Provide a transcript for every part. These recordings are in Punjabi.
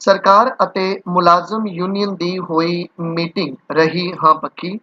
ਸਰਕਾਰ ਅਤੇ ਮੁਲਾਜ਼ਮ ਯੂਨੀਅਨ ਦੀ ਹੋਈ ਮੀਟਿੰਗ ਰਹੀ ਹਾਂ ਪੱਕੀ।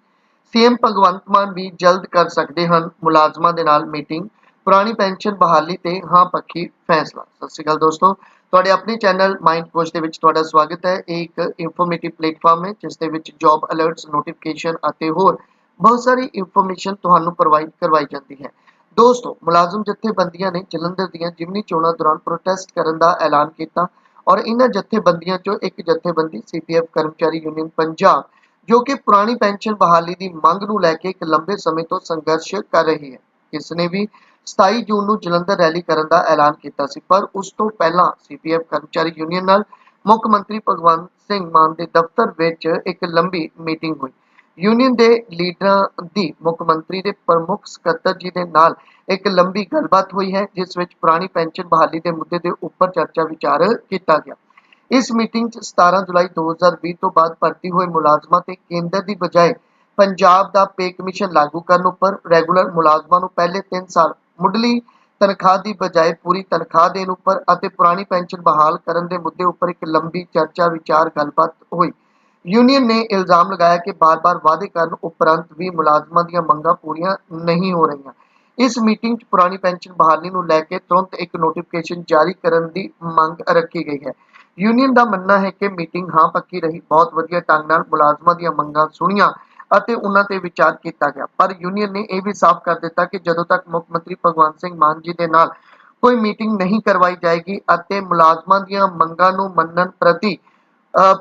ਸੀਐਮ ਭਗਵੰਤ ਮਾਨ ਵੀ ਜਲਦ ਕਰ ਸਕਦੇ ਹਨ ਮੁਲਾਜ਼ਮਾਂ ਦੇ ਨਾਲ ਮੀਟਿੰਗ ਪੁਰਾਣੀ ਪੈਨਸ਼ਨ ਬਹਾਲੀ ਤੇ ਹਾਂ ਪੱਕੀ ਫੈਸਲਾ। ਸਤਿ ਸ਼੍ਰੀ ਅਕਾਲ ਦੋਸਤੋ। ਤੁਹਾਡੇ ਆਪਣੇ ਚੈਨਲ ਮਾਈਂਡ ਕੋਚ ਦੇ ਵਿੱਚ ਤੁਹਾਡਾ ਸਵਾਗਤ ਹੈ। ਇਹ ਇੱਕ ਇਨਫੋਰਮੇਟਿਵ ਪਲੇਟਫਾਰਮ ਹੈ, ਜਿਸ ਦੇ ਵਿੱਚ ਜੌਬ ਅਲਰਟਸ ਨੋਟੀਫਿਕੇਸ਼ਨ ਅਤੇ ਹੋਰ ਬਹੁਤ ਸਾਰੀ ਇਨਫੋਰਮੇਸ਼ਨ ਤੁਹਾਨੂੰ ਪ੍ਰੋਵਾਈਡ ਕਰਵਾਈ ਜਾਂਦੀ ਹੈ। ਦੋਸਤੋ, ਮੁਲਾਜ਼ਮ ਜਥੇਬੰਦੀਆਂ ਨੇ ਜਲੰਧਰ ਦੀਆਂ ਜਿਮਨੀ ਚੋਣਾਂ ਦੌਰਾਨ ਪ੍ਰੋਟੈਸਟ ਕਰਨ ਦਾ ਐਲਾਨ ਕੀਤਾ। ਔਰ ਇਹਨਾਂ ਜਥੇਬੰਦੀਆਂ ਚੋਂ ਇੱਕ ਜਥੇਬੰਦੀ ਸੀਪੀਐਫ ਕਰਮਚਾਰੀ ਯੂਨੀਅਨ ਪੰਜਾਬ, ਜੋ ਕਿ ਪੁਰਾਣੀ ਪੈਨਸ਼ਨ ਬਹਾਲੀ ਦੀ ਮੰਗ ਨੂੰ ਲੈ ਕੇ ਇੱਕ ਲੰਬੇ ਸਮੇਂ ਤੋਂ ਸੰਘਰਸ਼ ਕਰ ਰਹੀ ਹੈ। ਇਸ ਨੇ ਵੀ 27 ਜੂਨ ਨੂੰ ਜਲੰਧਰ ਰੈਲੀ ਕਰਨ ਦਾ ਐਲਾਨ ਕੀਤਾ ਸੀ, ਪਰ ਉਸ ਤੋਂ ਪਹਿਲਾਂ ਸੀਪੀਐਫ ਕਰਮਚਾਰੀ ਯੂਨੀਅਨ ਨਾਲ ਮੁੱਖ ਮੰਤਰੀ ਭਗਵੰਤ ਸਿੰਘ ਮਾਨ ਦੇ ਦਫ਼ਤਰ ਵਿੱਚ ਇੱਕ ਲੰਬੀ ਮੀਟਿੰਗ ਹੋਈ। ਯੂਨੀਅਨ ਦੇ ਲੀਡਰਾਂ ਦੀ ਮੁੱਖ ਮੰਤਰੀ ਦੇ ਪ੍ਰਮੁੱਖ ਸਕੱਤਰ ਜੀ ਦੇ ਨਾਲ ਇੱਕ ਲੰਬੀ ਗੱਲਬਾਤ ਹੋਈ ਹੈ, ਜਿਸ ਵਿੱਚ ਪੁਰਾਣੀ ਪੈਨਸ਼ਨ ਬਹਾਲੀ ਦੇ ਮੁੱਦੇ ਦੇ ਉੱਪਰ ਚਰਚਾ ਵਿਚਾਰ ਕੀਤਾ ਗਿਆ। ਇਸ ਮੀਟਿੰਗ 'ਚ 17 ਜੁਲਾਈ 2020 ਤੋਂ ਬਾਅਦ ਭਰਤੀ ਹੋਏ ਮੁਲਾਜ਼ਮਾਂ ਤੇ ਕੇਂਦਰ ਦੀ ਬਜਾਏ ਪੰਜਾਬ ਦਾ ਪੇ ਕਮਿਸ਼ਨ ਲਾਗੂ ਕਰਨ ਉੱਪਰ ਰੈਗੂਲਰ ਮੁਲਾਜ਼ਮਾਂ ਨੂੰ ਪਹਿਲੇ 3 ਸਾਲ ਮੁੱਢਲੀ ਤਨਖਾਹ ਦੀ ਬਜਾਏ ਪੂਰੀ ਤਨਖਾਹ ਦੇਣ ਉੱਪਰ ਅਤੇ ਪੁਰਾਣੀ ਪੈਨਸ਼ਨ ਬਹਾਲ ਕਰਨ ਦੇ ਮੁੱਦੇ ਉੱਪਰ ਇੱਕ ਲੰਬੀ ਚਰਚਾ ਵਿਚਾਰ ਗੱਲਬਾਤ ਹੋਈ। ਯੂਨੀਅਨ ਨੇ ਇਲਜ਼ਾਮ ਲਗਾਇਆ ਕਿ ਬਾਰ-ਬਾਰ ਵਾਅਦੇ ਕਰਨ ਉਪਰੰਤ ਵੀ ਮੁਲਾਜ਼ਮਾਂ ਦੀਆਂ ਮੰਗਾਂ ਪੂਰੀਆਂ ਨਹੀਂ ਹੋ ਰਹੀਆਂ। ਇਸ ਮੀਟਿੰਗ 'ਚ ਪੁਰਾਣੀ ਪੈਨਸ਼ਨ ਬਹਾਲੀ ਨੂੰ ਲੈ ਕੇ ਤੁਰੰਤ ਇੱਕ ਨੋਟੀਫਿਕੇਸ਼ਨ ਜਾਰੀ ਕਰਨ ਦੀ ਮੰਗ ਰੱਖੀ ਗਈ ਹੈ। ਯੂਨੀਅਨ ਦਾ ਮੰਨਣਾ ਹੈ ਕਿ ਮੀਟਿੰਗ ਹਾਂ ਪੱਕੀ ਰਹੀ, ਬਹੁਤ ਵਧੀਆ ਢੰਗ ਨਾਲ ਮੁਲਾਜ਼ਮਾਂ ਦੀਆਂ ਮੰਗਾਂ ਸੁਣੀਆਂ ਅਤੇ ਉਹਨਾਂ ਤੇ ਵਿਚਾਰ ਕੀਤਾ ਗਿਆ। ਪਰ ਯੂਨੀਅਨ ਨੇ ਇਹ ਵੀ ਸਾਫ਼ ਕਰ ਦਿੱਤਾ ਕਿ ਜਦੋਂ ਤੱਕ ਮੁੱਖ ਮੰਤਰੀ ਭਗਵੰਤ ਸਿੰਘ ਮਾਨ ਜੀ ਦੇ ਨਾਲ ਕੋਈ ਮੀਟਿੰਗ ਨਹੀਂ ਕਰਵਾਈ ਜਾਏਗੀ ਅਤੇ ਮੁਲਾਜ਼ਮਾਂ ਦੀਆਂ ਮੰਗਾਂ ਨੂੰ ਮੰਨਣ ਪ੍ਰਤੀ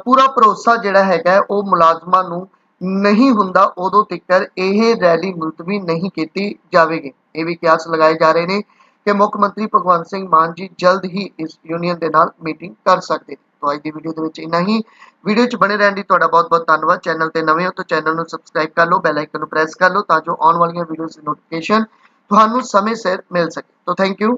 ਪੂਰਾ ਭਰੋਸਾ ਜਿਹੜਾ ਹੈਗਾ ਉਹ ਮੁਲਾਜ਼ਮਾਂ ਨੂੰ ਨਹੀਂ ਹੁੰਦਾ, ਉਦੋਂ ਤੱਕ ਇਹ ਰੈਲੀ ਮੁਲਤਵੀ ਨਹੀਂ ਕੀਤੀ ਜਾਵੇਗੀ। ਇਹ ਵੀ ਕਿਆਸ ਲਗਾਏ ਜਾ ਰਹੇ ਨੇ ਕਿ ਮੁੱਖ ਮੰਤਰੀ ਭਗਵੰਤ ਸਿੰਘ ਮਾਨ ਜੀ ਜਲਦ ਹੀ ਇਸ ਯੂਨੀਅਨ ਦੇ ਨਾਲ ਮੀਟਿੰਗ ਕਰ ਸਕਦੇ ਨੇ। ਤਾਂ ਅੱਜ ਦੀ ਵੀਡੀਓ ਦੇ ਵਿੱਚ ਇੰਨਾ ਹੀ। ਵੀਡੀਓ 'ਚ ਬਣੇ ਰਹਿਣ ਲਈ ਤੁਹਾਡਾ ਬਹੁਤ-ਬਹੁਤ ਧੰਨਵਾਦ। ਚੈਨਲ ਤੇ ਨਵੇਂ ਹੋ ਤਾਂ ਚੈਨਲ ਨੂੰ ਸਬਸਕ੍ਰਾਈਬ ਕਰ ਲਓ ਬੈਲ ਆਈਕਨ ਨੂੰ ਪ੍ਰੈਸ ਕਰ ਲਓ ਤਾਂ ਜੋ ਆਉਣ ਵਾਲੀਆਂ ਵੀਡੀਓਜ਼ ਦੀ ਨੋਟੀਫਿਕੇਸ਼ਨ ਤੁਹਾਨੂੰ ਸਮੇਂ ਸਿਰ ਮਿਲ ਸਕੇ। ਤੋਂ ਥੈਂਕ ਯੂ